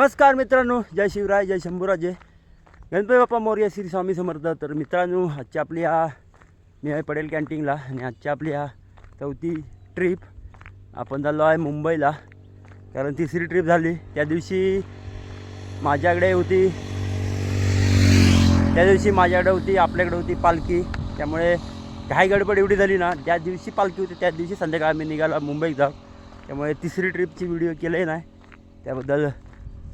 नमस्कार मित्रांनो जय शिवराय जय शंभूराजे. गणपती बाप्पा मौर्य श्री स्वामी समर्थ. तर मित्रांनो आजची आपली हा मी आहे पडेल कॅन्टीनला आणि आजची आपली हा चौथी ट्रीप आपण चाललो आहे मुंबईला. कारण तिसरी ट्रीप झाली. त्या दिवशी माझ्याकडे होती त्या दिवशी माझ्याकडे होती आपल्याकडे होती पालखी. त्यामुळे काही गडबड एवढी झाली ना ज्या दिवशी पालखी होती त्या दिवशी संध्याकाळ आम्ही निघाला मुंबईत जाऊ त्यामुळे तिसरी ट्रिपची व्हिडिओ केले नाही. त्याबद्दल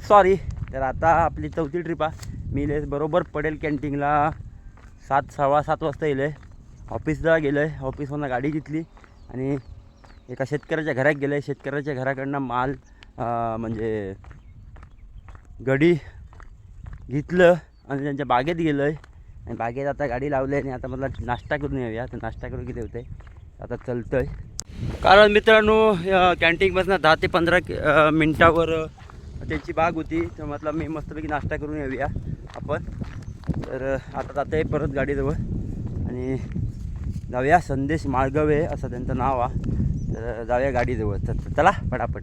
सॉरी तर आता आपली चौथी ट्रिप आहे मी इले बरोबर पडेल कॅन्टीनला सात सव्वा सात वाजता येईल ऑफिसला गेलो आहे ऑफिसमधनं गाडी घेतली. आणि एका शेतकऱ्याच्या घरात गेलं आहे शेतकऱ्याच्या घराकडनं माल म्हणजे गडी घेतलं आणि त्यांच्या बागेत गेलो आहे आणि बागेत आता गाडी लावली आणि आता मला नाश्ता करून येऊया. तर नाश्ता करून किती होते आता चलतं आहे कारण मित्रांनो कॅन्टीनपासून दहा ते पंधरा मिनटावर त्यांची बाग होती तर म्हटलं मी मस्तपैकी नाश्ता करून येऊया आपण. तर आता जातं आहे परत गाडीजवळ. आणि जाऊया संदेश माळगवे असं त्यांचं नाव आहे. तर जाऊया गाडीजवळ. तर चला पटापट.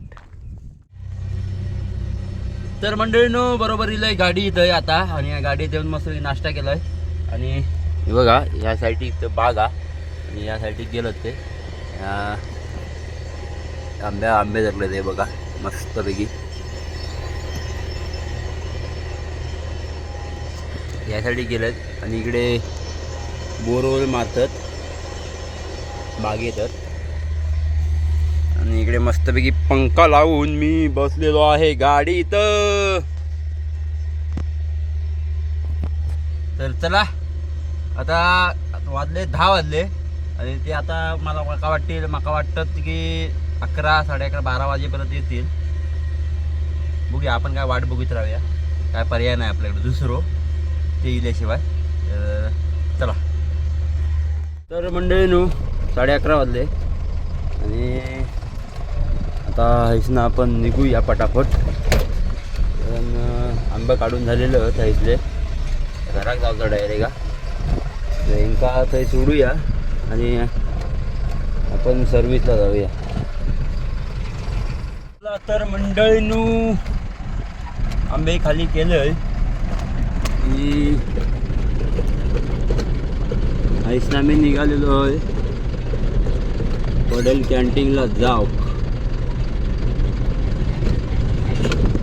तर मंडळीनो बरोबर इलं गाडी इथं आहे आता. आणि या गाडीत येऊन मस्त नाश्ता केला आहे आणि बघा या साईडची इथं बाग आहे. आणि या साईडची गेलं ते. आंब्या आंबे धरले ते बघा मस्तपैकी. यासाठी गेलेत. आणि इकडे बोरवल मारतात. बाग येतात. आणि इकडे मस्तपैकी पंखा लावून मी बसलेलो आहे गाडीत. तर चला आता वाजले दहा वाजले. आणि ते आता मला माका वाटतील माका वाटतं की अकरा साडे अकरा बारा वाजेपर्यंत येतील. बघूया आपण काय वाट बघित राहूया. काय पर्याय नाही आपल्याकडे दुसरं. ते इल्याशिवाय चला. तर मंडळीनू साडे अकरा वाजले. आणि आता हैसनं आपण निघूया पटापट. कारण आंबा काढून झालेलं थैसले घरात जाऊचा डायरेक्ट का इंका थंय सोडूया आणि आपण सर्विसला जाऊया. चला तर मंडळीनू आंबे खाली केलं की आईसना मी निघालेलो आहे हॉटेल कॅन्टीनला जाव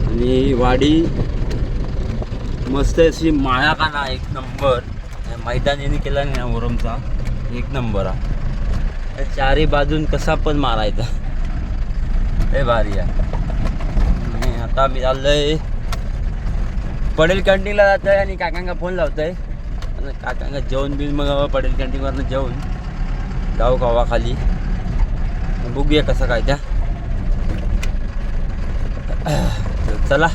आणि वाडी मस्त अशी माळा काना एक नंबर मैदानीने केला नाही ना ओरमचा एक नंबर हा. चारी बाजून कसा पण मारायचा. हे भारी आहे. आणि आता मी आहे पडेल कॅन्टीनला जात आहे आणि काकांना फोन लावतोय. आणि काकांना जेवण बिन मग पडेल कॅन्टीनवरनं जेवण जाऊ गावा खाली बघूया कसं काय त्या. चला.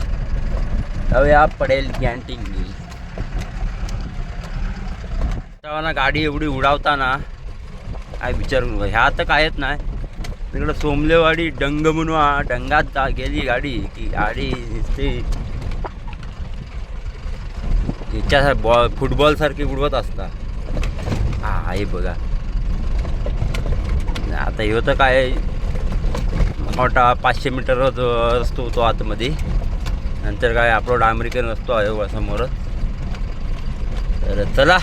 जाऊया पडेल कॅन्टीन तेव्हा गाडी एवढी उडावताना काय विचार ह्या तर कायच नाही. तिकडं सोमलेवाडी डंग म्हणून डंगात जा- गेली गाडी. की गाडी ते याच्या बॉल फुटबॉल सारखी उडवत असता हा हे बघा. आता ह्यो तर काय? मोठा पाचशे मीटरच असतो तो आतमध्ये. नंतर काय आपला डांबरीकर असतो आहे समोरच तर चला.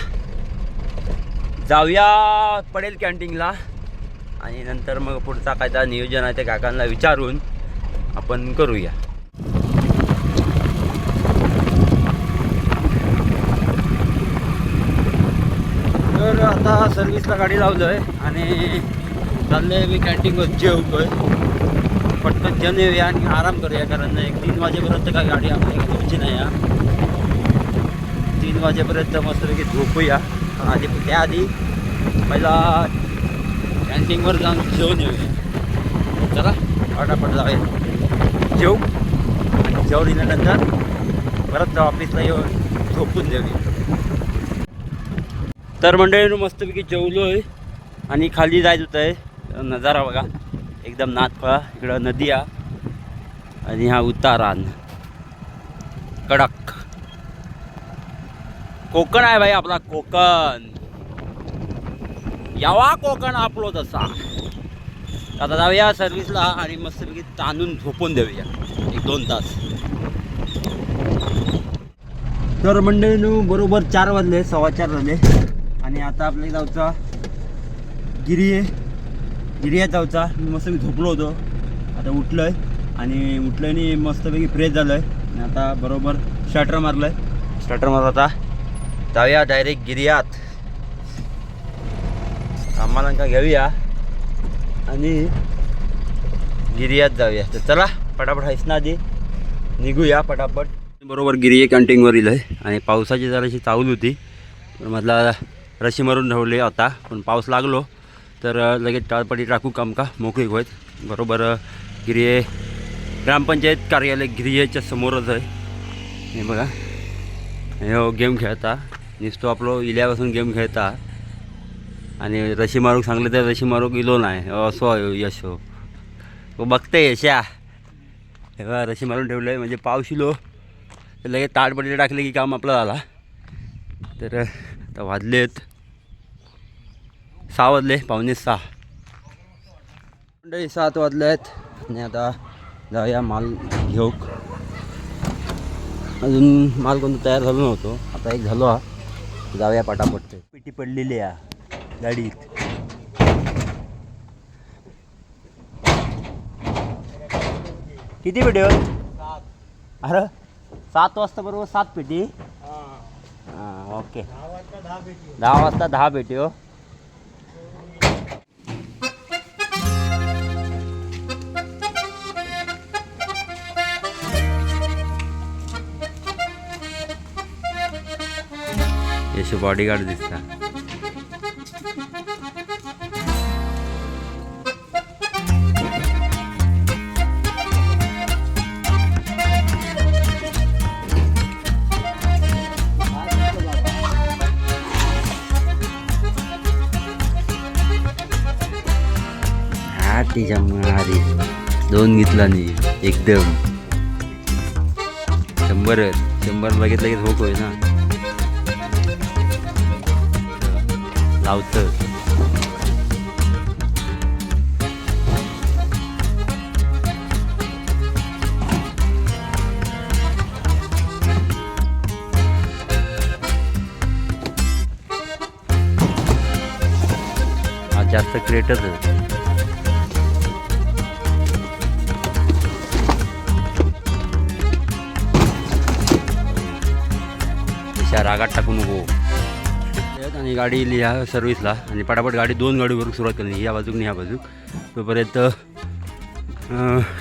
जाऊया पडेल कॅन्टीनला. आणि नंतर मग पुढचा कायदा नियोजन आहे ते काकांना विचारून आपण करूया तर आता सर्व्हिसला गाडी लावलो आहे आणि चाललं आहे मी कॅन्टीनवर जेवतोय. पटकन जेवण येऊया आणि आराम करूया कारण एक तीन वाजेपर्यंत काय गाडी आपल्याला घ्यायची नाही या तीन वाजेपर्यंत मस्तपैकी झोपूया. आधी त्याआधी पहिला कॅन्टीनवर जाऊन जेवून येऊया. चला फटाफट जाऊया. जेऊ. आणि जेवण येल्यानंतर परत जाऊ ऑफिसला येऊन झोपून देऊया तर मंडळी मस्तपैकी जेवलो आहे. आणि खाली जायचं होतं आहे. नजारा बघा. एकदम नाथफळा इकडं नदी आ आणि हा उतारान. कडक. कोकण आहे भाई आपला कोकण. यावा कोकण आपलो तसा. आता जाऊया सर्व्हिसला आणि मस्तपैकी ताणून झोपून देऊया. एक दोन तास. तर मंडळीनो बरोबर चार वाजले सव्वा चार झाले. आणि आता आपल्या जाऊचा गिरी आहे. जाऊचा मी मस्त मी झोपलो होतो. आता उठलोय. आणि उठलोय आणि मस्तपैकी फ्रेश आहे आणि आता बरोबर शटर मारलं आहे शटर मारला आता जाऊया डायरेक्ट गिरियात. आम्हाला का घेऊया? आणि गिरियात जाऊया. तर चला पटापट आहेस ना आधी. निघूया पटापट. बरोबर गिरिये कॅन्टीनवर आहे. आणि पावसाची जराशी चावल होती. पण मधला रशी मारून ठेवले आता पण पाऊस लागलो. तर लगेच टाळपटी टाकू काम का? मोकळी होत बरोबर गिरिये ग्रामपंचायत कार्यालय गिरियेच्या समोरच आहे. हे बघा. हे हो, गेम खेळता. नुसतो आपलो इल्यापासून गेम खेळता. आणि रशी मारूक सांगले तर रशी मारूक इलो नाही. हो, असो आहे यश हो. तो बघते यशा. हे बघा रशी मारून ठेवलं आहे म्हणजे पाऊस इलो. लगेच ताटपटीला टाकले की काम आपलं झाला. तर आता वाजलेत. सहा वाजले पावणे सहा. मंडळी सात वाजले आहेत. आणि आता जाऊया माल घेऊ. अजून माल कोणतं तयार झालो नव्हतो. आता एक झालो हा. जाऊया पटापट. पेटी पडलेली आहे गाडीत. किती पेटी अरे सात वाजता बरोबर सात पेटी. हां. ओके. दहा वाजता दहा पेटी हो. यशो बॉडीगार्ड दिसता. हा तिच्या मारी. दोन घेतला नाही एकदम. शंभरच शंभर लगेच लगेच होक होय ना. लावतं. हा जास्त क्रिएटच रागात टाकू नको. आणि गाडी इली ह्या सर्व्हिसला आणि पटापट गाडी दोन गाडीवरून सुरुवात केली. या बाजूक आणि ह्या बाजूक तोपर्यंत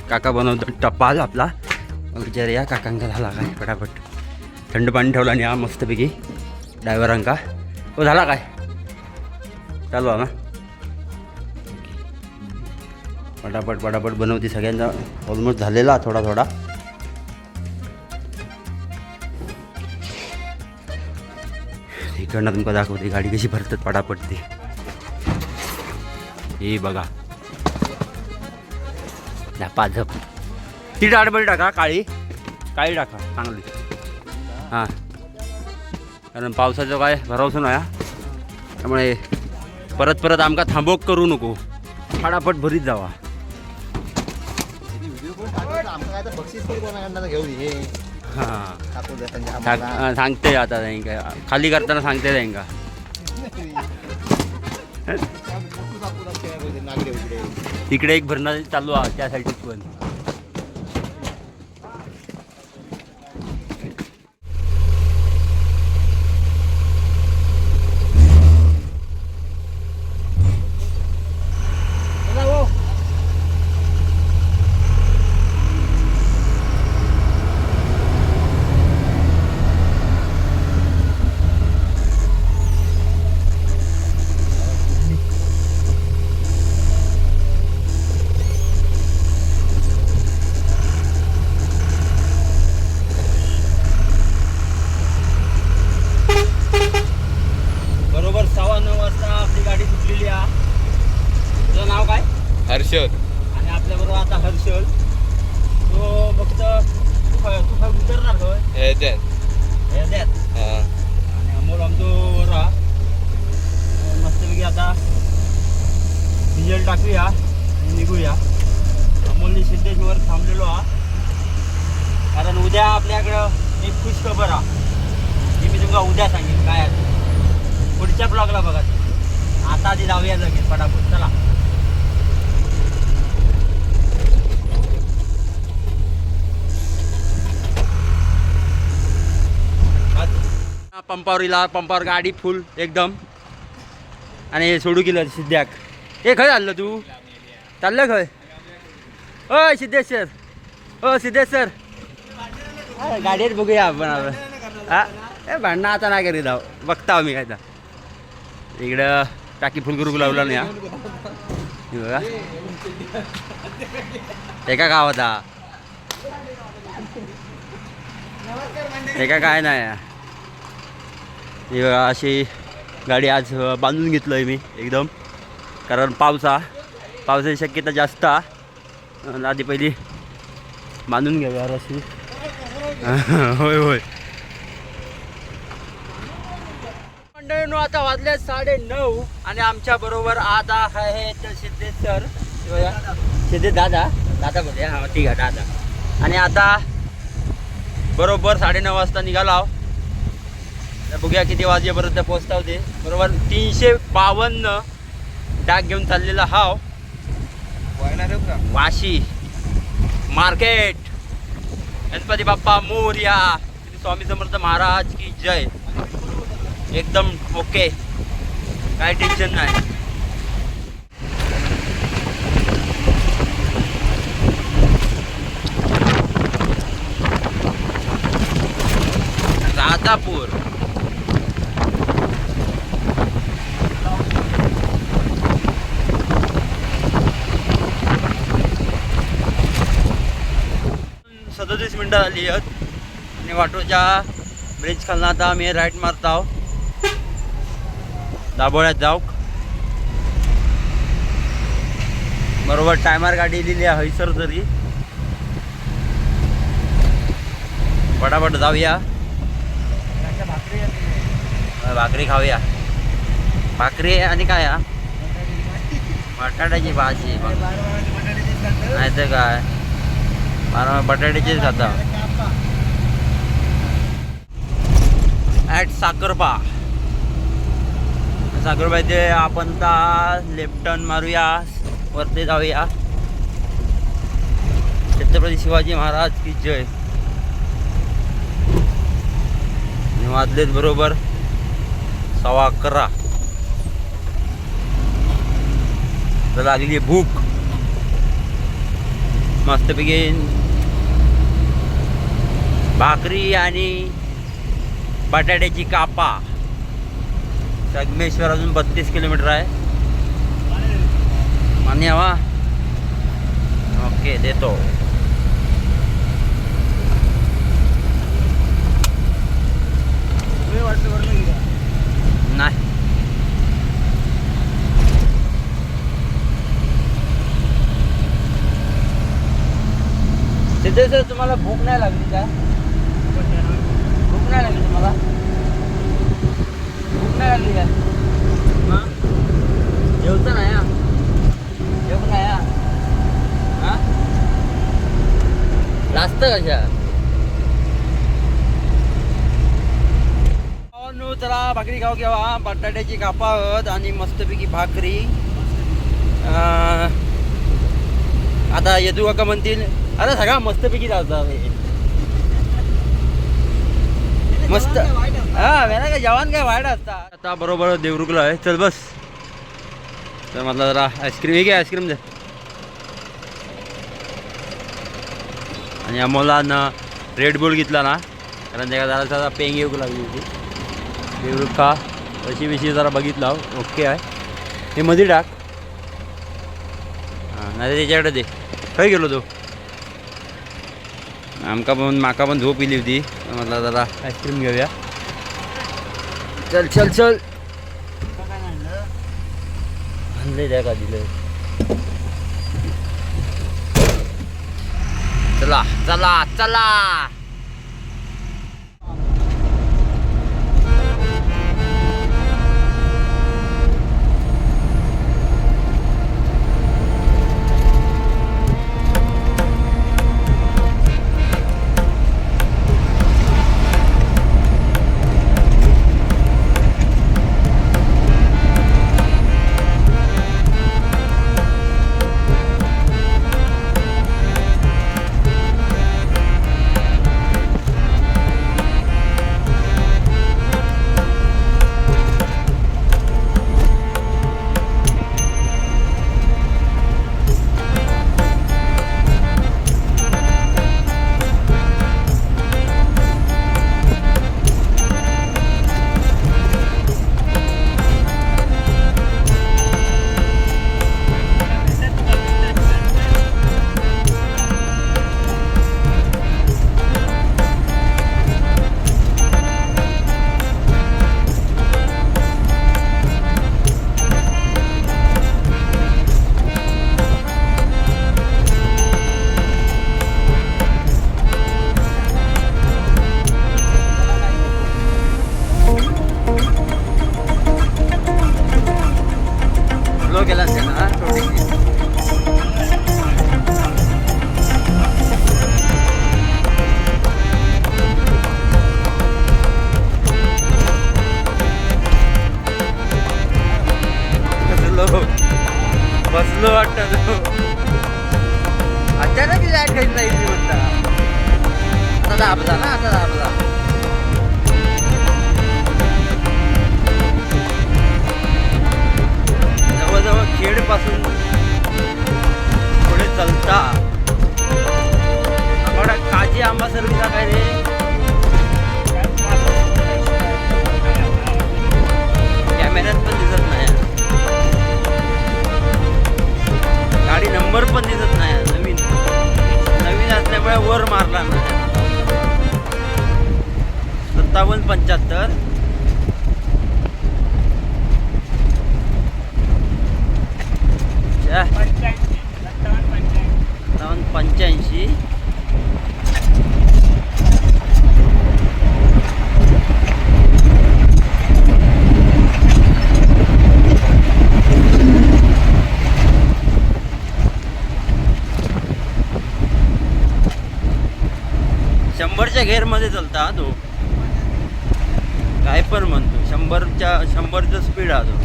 काका बनवतो टप्पा आपला. विचार या काकांका झाला काय? पटापट. थंड पाणी ठेवला आणि हा मस्तपैकी ड्रायव्हरांका तो हो, झाला काय? चालू ना? पटापट पटापट बनवते सगळ्यांना ऑलमोस्ट झालेला थोडा थोडा. इकडनं तुमका दाखवते गाडी कशी भरतात पटापट ती हे बघा झपा झप ती डाडबडी टाका काळी। काळी टाका चांगली। हां। कारण पावसाचं काय भरवसा नाही हा. त्यामुळे परत परत आमका थांबोक करू नको। फटाफट भरीत जावा। हे हां। टाकू त्यांच्या आम्हाला. सांगते आता त्यांका खाली करताना सांगते त्यांका नागडे. तिकडे एक भरणं चालू आहे त्या साईडची पण बरोबर सव्वा नऊ वाजता आपली गाडी सुटलेली आहे तुझं नाव काय हर्षद आणि आपल्याबरोबर आता हर्षल तो फक्त तू ख- तू ख- उतरणार होय हे द्या हे द्यात हा. आणि अमोल आमचो रा मस्तपैकी आता डिझेल टाकूया आणि निघूया. अमोलनी सिद्धेश्वर थांबलेलो हा कारण उद्या आपल्याकडं एक खुश खबर हा तुमका उद्या सांगेन काय आहे पुढच्या ब्लॉगला बघा आता आधी जाऊया लगेच पटापट. चला. पंपावर इला पंपावर गाडी फुल एकदम. आणि सोडू गेलं सिद्ध्याक? हे खरं चाललं तू? चाललं खय अय सर हो सिद्धेश सर गाडीत बघूया आपण आपण हा? ए भांडणं आता नाही करीत आहो. बघता आम्ही काय तर. इकडं टाकी फुल करू लावला नाही हा बघा. एका गावात हा. एका काय नाही बघा अशी गाडी आज बांधून घेतलं आहे मी एकदम. कारण पावसा पावसाची शक्यता जास्त. आधी पहिली बांधून घेऊया यार होय होय. मंडळीनो आता वाजले साडे नऊ आणि आमच्या बरोबर आता आहे सिद्धेश सर. सिद्धेश दादा. दादा बोलले हा ठीक आहे दादा. आणि आता बरोबर साडेनऊ वाजता निघालो बघूया किती वाजेपर्यंत पोहोचता होते. बरोबर तीनशे बावन्न डाग घेऊन चाललेला हाव. वाशी. मार्केट. गणपती बाप्पा मोर्या. श्री स्वामी समर्थ महाराज की जय. एकदम ओके. काय टेन्शन नाही. राधापूर मिनटं झाली आहेत. आणि वाटोच्या ब्रिज खालनं आता आम्ही राईट मारत आहो दाभोळ्यात जाऊ. बरोबर टायमार गाडी दिली आहे हैसर तरी पटापट जाऊया. भाकरी खाऊया. भाकरी आणि काय बटाट्याची भाजी नाही तर काय? मला बटाट्याचीच खाता ॲट साखरबा साखरबा आपण ता लेफ्ट टर्न मारूया वरती जाऊया. छत्रपती शिवाजी महाराज की जय. वाजलेत बरोबर सव्वा अकरा. तर लागली भूक. मस्तपैकी भाकरी आणि बटाट्याची कापा. संगमेश्वर अजून बत्तीस किलोमीटर आहे. मान्य हवा ओके देतो. नाही. तिथे सर तुम्हाला भूक नाही लागली का? भूक नाही लागली तुम्हाला भूक नाही लागली का मग जेवतं नाही हा जेवण नाही हा हा लाजतं कशा नो चला भाकरी खाऊ घ्यावा बटाट्याची कापावत आणि मस्तपैकी भाकरी अं, आता यदू काका म्हणतील अरे सगळा मस्तपैकी जाता मस्त. हा वेळा काय जवान काय वाईट असता आता बरोबर देवरुखला आहे. चल बस. तर म्हटलं जरा आईस्क्रीम हे घे आईस्क्रीम द्या आणि अमोलानं रेड बुल घेतला ना कारण त्याला जरा जरा पेंग येऊ लागली होती. देवरुखा अशी विषयी जरा बघितला हो. ओके आहे. हे मध्ये टाक. हां नाही त्याच्याकडे दे. काय गेलो तो? आमका पण माका पण झोप इली होती. म्हटलं जरा आईस्क्रीम घेऊया. चल चल चल. आणले द्या का दिलं चला चला चला. बसलो वाटतं अचानक लाइट काही नाही म्हणता. आता दाबला ना आता दाबला. जवळजवळ खेडपासून पुढे चलता. आम्हाला काजी आंबा सर्विस काय रे? कॅमेऱ्यात पण दिसत नाही. गाडी नंबर पण दिसत नाही. नवीन. नवीन असल्यामुळे वर मारला नाही सत्तावन्न पंच्याहत्तर. सत्तावन्न पंच्याऐंशी. शंभरच्या घेरमध्ये चालता हा तो. काय पण म्हणतो शंभरच्या शंभरचं स्पीड हा तो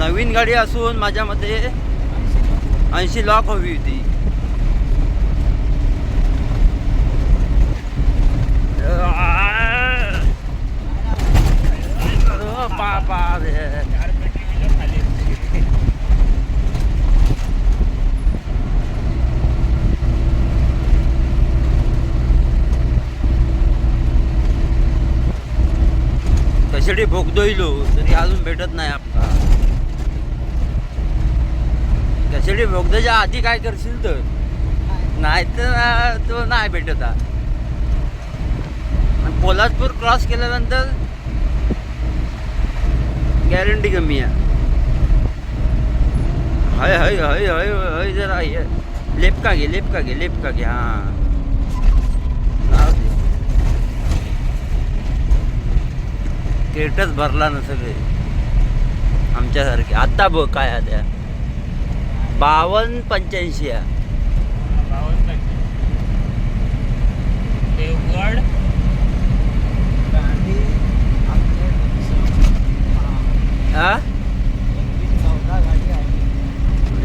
नवीन गाडी असून माझ्या मते ऐंशी लॉक हवी होती. अरे भोगदो रे. तरी अजून भेटत नाही आपला. कशाडी भोगदोच्या आधी काय करशील तर? नाही तर तो नाही भेटत आणि पोलादपूर क्रॉस केल्यानंतर गॅरंटी कमी आहे. हय हय हय हय हय जरा लेपका घे लेपका घे लेपका घे हां. क्रेटच भरला ना सगळे. आमच्यासारखे. आत्ता बघ काय आल्या त्या. बावन्न पंच्याऐंशी आहे. देवगड हा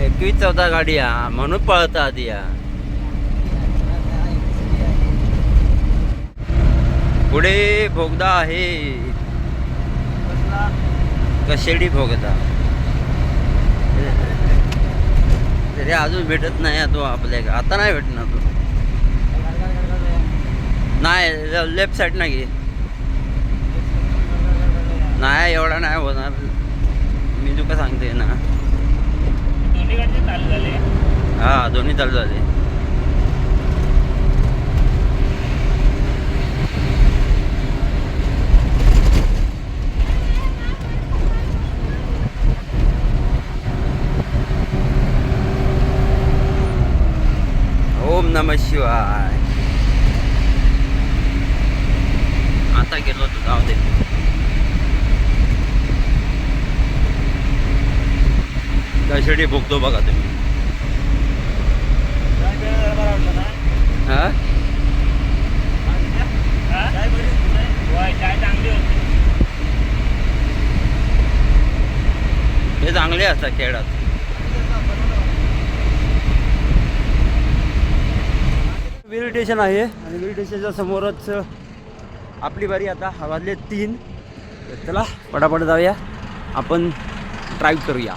एकवीस चौदा गाडी हा म्हणून पळता आधी हा. पुढे भोगदा आहे. कशेडी भोगदा. तरी अजून भेटत नाही तो आपल्या आता नाही भेटणार तो. नाही लेफ्ट साईड ना घे नाही एवढा नाही होणार. मी तुका सांगते ना. हा दोन्ही चालू झाले. नम शिवाय. आता गेलो तू जाऊ दे कशासाठी भोगतो बघा तुम्ही. हा? होती. हे चांगले असतात खेळात स्टेशन आहे. आणि व्हील स्टेशनच्या समोरच आपली बारी आता वाजले तीन. चला पटापट जाऊया. आपण ड्राईव्ह करूया.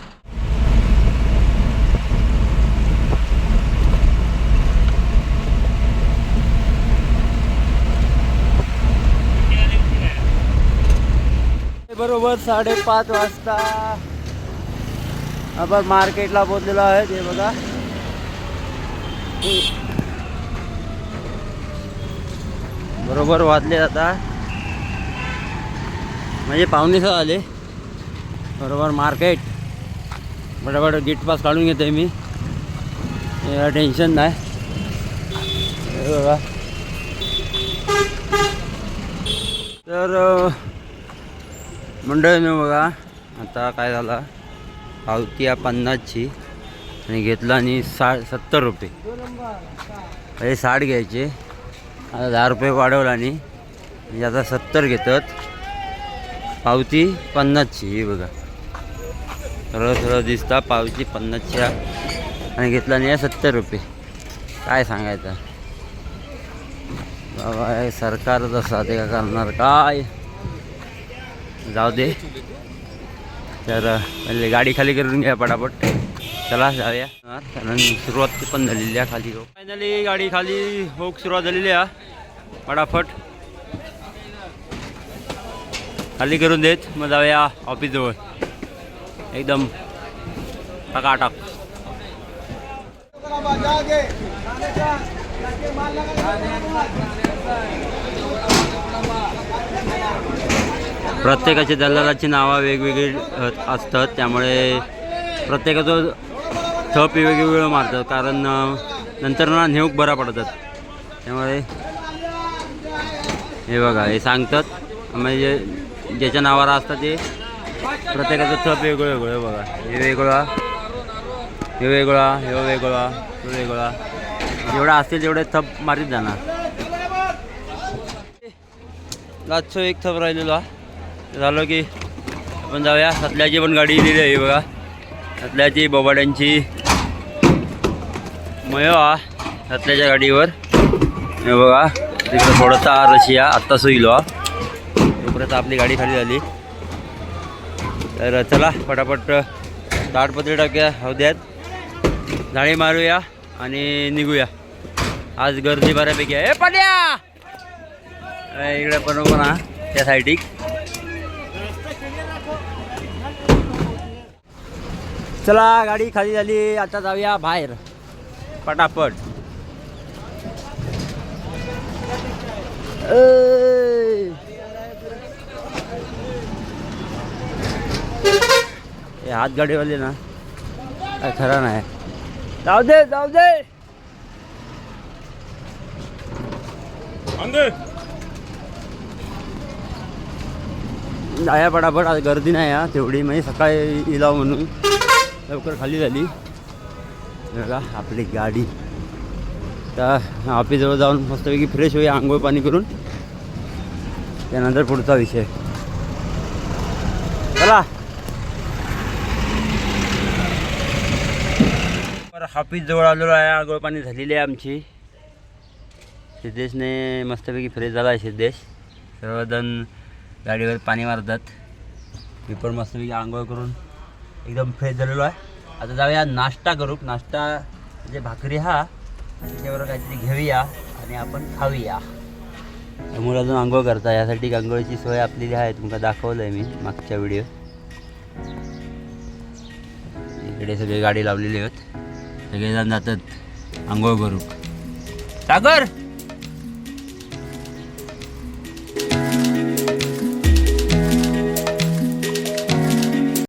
बरोबर साडेपाच वाजता आपण मार्केटला पोचलेलो आहे ते बघा. बरोबर वाजले आता. म्हणजे पाहुणे सहा आले. बरोबर मार्केट. बरोबर गेट पास काढून घेतोय मी. याला टेन्शन नाही. बघा तर मंडळ मंडळीनं बघा आता काय झालं? पावती आहे पन्नासची आणि घेतला आणि साठ सत्तर रुपये. हे साठ घ्यायचे. आता दहा रुपये वाढवला आणि म्हणजे आता सत्तर घेतात. पावती पन्नासची ही बघा. रस रस दिसता पावती पन्नासच्या. आणि घेतला नाही सत्तर रुपये. काय सांगायचं? बाबा हे सरकारच असा ते का करणार? काय? जाऊ दे. तर पहिले गाडी खाली करून घ्या पटापट. चला जाऊया. कारण सुरुवात पण झालेली आहे खाली हो. फायनली गाडी खाली होक सुरुवात झालेली आहे. फटाफट. खाली करून देत. मग जाऊया ऑफिसजवळ एकदम टकाटक. प्रत्येकाचे दलालाची नावं वेगवेगळी असतात. त्यामुळे प्रत्येकाचं थप वेगवेगळं मारतात कारण नंतर ना नेऊक बरा पडतात. त्यामुळे हे बघा हे सांगतात. म्हणजे ज्याच्या नावावर असतात ते प्रत्येकाचं थप वेगळं वेगळं हे बघा. हे वेगळा हे वेगळा हे वेगळा तो वेगळा. जेवढा असतील तेवढे थप मारीत जाणार. लाचो एक थप राहिलेला. झालो की आपण जाऊया. सतल्याची पण गाडी दिली आहे बघा. सतल्याची बोबाड्यांची. मयो हा सतल्याच्या गाडीवर. हे बघा तिकडे थोडासा रशिया आत्ता सोयलो हा. तोपर्यंत आपली गाडी खाली झाली. तर चला पटापट ताडपत्री टाकूया हौद्यात जाळी मारूया आणि निघूया. आज गर्दी बऱ्यापैकी आहे. ए इकडे पण पण त्या साईडिक चला गाडी खाली झाली आता जाऊया बाहेर. पटापट ए. हे हात गाडीवाले ना. काय खरं नाही. जाऊ दे जाऊ दे. जाया पटापट आज गर्दी नाही हा. तेवढी म्हणजे सकाळी इलाव म्हणून. लवकर खाली झाली. बघा आपली गाडी. तर ऑफिसजवळ जाऊन मस्तपैकी फ्रेश होऊया आंघोळ पाणी करून. त्यानंतर पुढचा विषय. चला. ऑफिस जवळ आलेलो आहे आंघोळ पाणी झालेली आहे आमची. सिद्धेशने मस्तपैकी फ्रेश झाला आहे सिद्धेश. सर्वजण गाडीवर पाणी मारतात. मी पण मस्तपैकी आंघोळ करून एकदम फ्रेश झालेलो आहे. आता जाऊया नाश्ता करू. नाश्ता म्हणजे भाकरी हा. त्याच्याबरोबर काहीतरी घेऊया आणि आपण खाऊया. त्यामुळे अजून आंघोळ करता. यासाठी आंघोळीची सोय आपली आहे तुमका दाखवलं आहे मी मागच्या व्हिडिओ इकडे सगळे गाडी लावलेली आहेत. सगळेजण जातात आंघोळ करू. सागर!